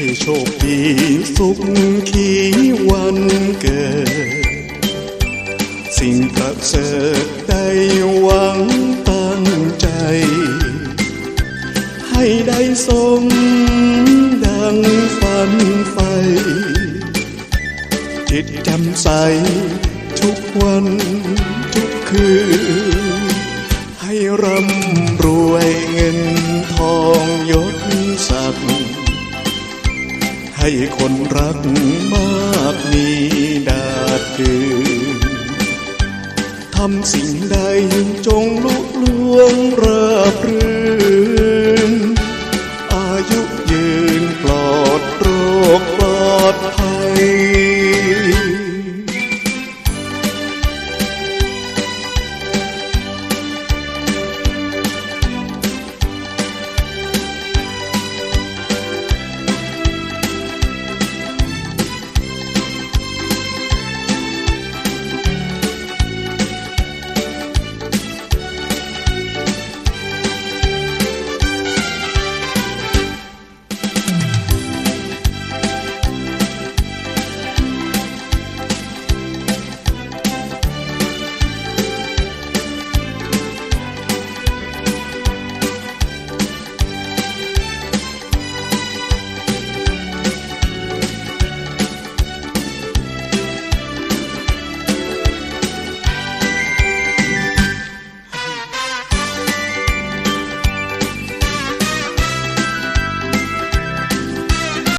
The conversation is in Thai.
ให้โชคดีสุขขีวันเกิด สิ่งประเสริฐได้หวังตั้งใจ ให้ได้สมดังฝันไฟจิตจำใสทุกวันทุกคืนให้ร่ำรวย ให้คนรักมากมีดาดดืนทำสิ่งใดจงลุล่วงรา